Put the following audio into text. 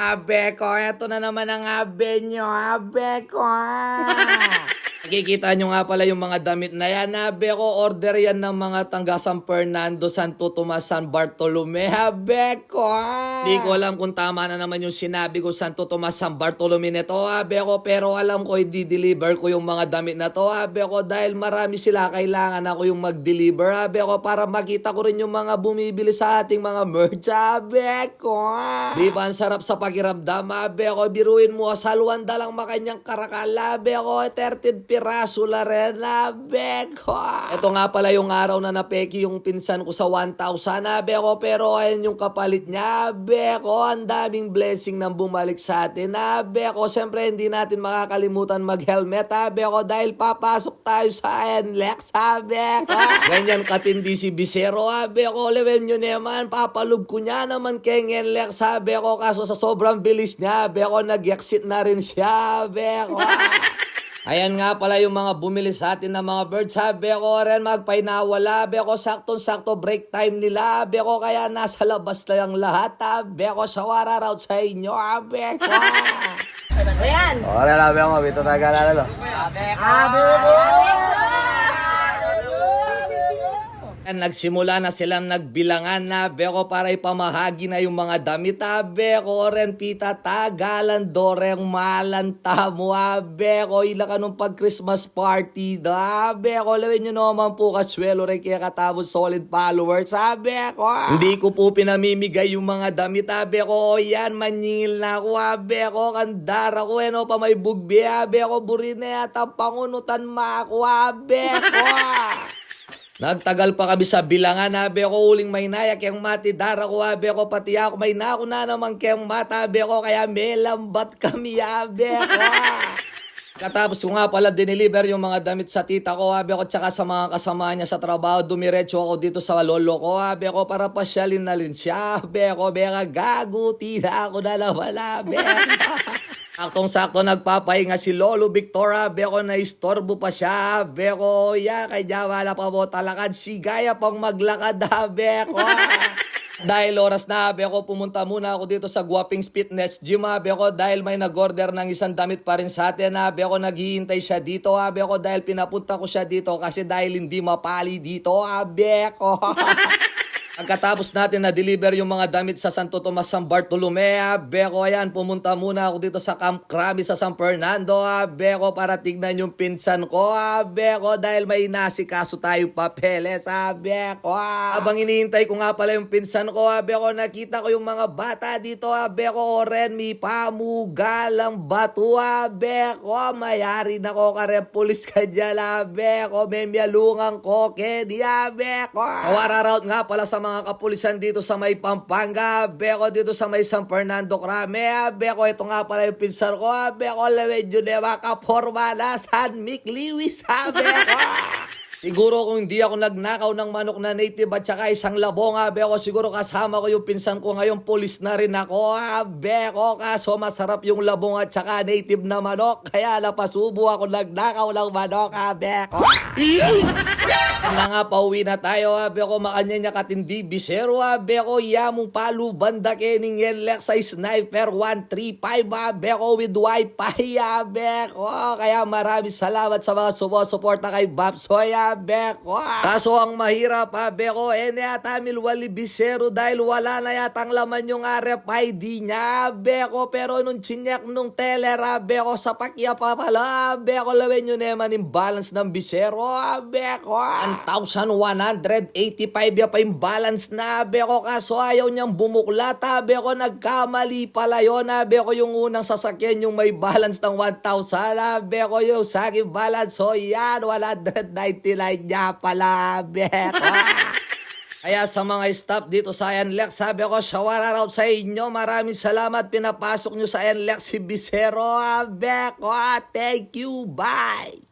Abe ko, eto na naman ang abe nyo, abe ko. Nakikita nyo nga pala yung mga damit na yan. Abe ko, order yan ng mga tangga San Fernando, Santo Tomas, San Bartolome. Abe ko. Di ko alam kung tama na naman yung sinabi ko Santo Tomas, San Bartolome nito. Abe ko, pero alam ko i-deliver ko yung mga damit na to. Abe ko, dahil marami sila, kailangan ako yung mag-deliver. Abe ko, para makita ko rin yung mga bumibili sa ating mga merch. Abe ko. Di ba ang sarap sa pakiramdam? Abe ko, biruin mo, salwanda lang makanyang karakal. Abe ko, 13 piraso la rin. Abe ko. Ito nga pala yung araw na napeki yung pinsan ko sa 1,000. Abe ko, pero ayun yung kapalit niya. Abe ko, ang daming blessing nang bumalik sa atin. Abe ko, siyempre hindi natin makakalimutan mag-helmet. Abe ko, dahil papasok tayo sa NLEX. Abe ko. Ganyan katindi si Bisero. Abe ko, level nyo naman. Papalub ko niya naman kay NLEX. Sabi ko, kaso sa sobrang bilis niya. Abe ko, nag-exit na rin siya. Abe ko. Ayan nga pala yung mga bumili sa atin ng mga birds. Sabi ko rin magpainawala. Sabi ko saktong-sakto break time nila. Sabi ko kaya nasa labas na yung lahat. Sabi ko shawara raut sa inyo. Sabi ko. Ayan. Ora la abbiamo visto da galalo. Yan, nagsimula na silang nagbilangan na beko para ipamahagi na yung mga damit ha beko ren pita tagalan doreng malanta mo ha beko ila ka nung pag Christmas party da. Beko lawin nyo naman po kaswelo rin kaya katapos solid followers ha beko hindi ko po pinamimigay yung mga damit ha beko o yan manyingil na ako ha beko kandara ko ano pa may bugbi ha beko burine yata pangunutan ma ako ha beko Nagtagal pa kami sa bilangan, habi ako uling may nayak yung mati, dara ko habi ako pati ako may nako na naman kayong mata, habi ako kaya may lambat kami, habi ako. Katapos ko nga pala dineliver yung mga damit sa tita ko, habi ako tsaka sa mga kasama niya sa trabaho, dumiretso ako dito sa lolo ko, habi ako para pasyalin na rin siya, habi ako, beka gaguti na ako na naman, habi Saktong-sakto nagpapahinga si Lolo Victoria, beko na istorbo pa siya, beko ya, kay wala pa mo talakad, si Gaya pang maglakad ha, beko. Dahil oras na, beko, pumunta muna ako dito sa Guapings Fitness Gym, ha, beko, dahil may nag-order ng isang damit pa rin sa atin, ha, beko, naghihintay siya dito, ha, beko, dahil pinapunta ko siya dito kasi dahil hindi mapali dito, ha, beko. Pagkatapos natin na-deliver yung mga damit sa Santo Tomas San Bartolome, ah, Beko, ayan, pumunta muna ako dito sa Camp Krabi sa San Fernando, ah, Beko, para tignan yung pinsan ko, ah, Beko, dahil may nasikaso tayo papeles, ah, Beko, ah. Abang iniintay ko nga pala yung pinsan ko, ah, Beko, nakita ko yung mga bata dito, ah, Beko, oren, mi pamugalang bato, ah, Beko, mayari na ko kare pulis ka dyan, ah, Beko, koke, di, ah, Beko. Kawara route nga pala sa mga kapulisan dito sa may Pampanga, Beko dito sa may San Fernando Crame, Beko ito nga pala yung pinsar ko, Beko eh, makaporma na San Mick Lewis, ah, Beko. Siguro kung hindi ako nagnakaw ng manok na native at saka isang labong, ah, Beko, siguro kasama ko yung pinsan ko ngayon, pulis na rin ako, ah, Beko, kaso masarap yung labong at saka native na manok, kaya napasubo ako nagnakaw ng manok, ah, Beko. Na nga, pauwi na tayo, abe ko, makanya niya katindi, bisero, abe ko, yamong palu, banda kening elek sa sniper 135, abe ko, with wifi, abe ko, kaya maraming salamat sa mga sumusuporta kay Babsoy, abe ko. Kaso ang mahirap, abe ko, eh, yata milwali bisero dahil wala na yatang laman yung RFID niya, abe ko, pero nung chinyak nung teller, abe ko, sa pakya pa pala, abe ko, lawin nyo naman yung balance ng bisero, abe ko. 1,185 ya pa yung balance na, abe ko, kaso ayaw niyang bumuklat, abe ko, nagkamali pala yun, abe ko, yung unang sasakyan yung may balance ng 1,000, abe ko, yung sa akin balance, so yan, 199 niya pala, abe ko. Kaya sa mga staff dito sa NLEX, sabi ko, shawara raw sa inyo. Maraming salamat. Pinapasok nyo sa NLEX si Bisero. Abe ko. Thank you. Bye.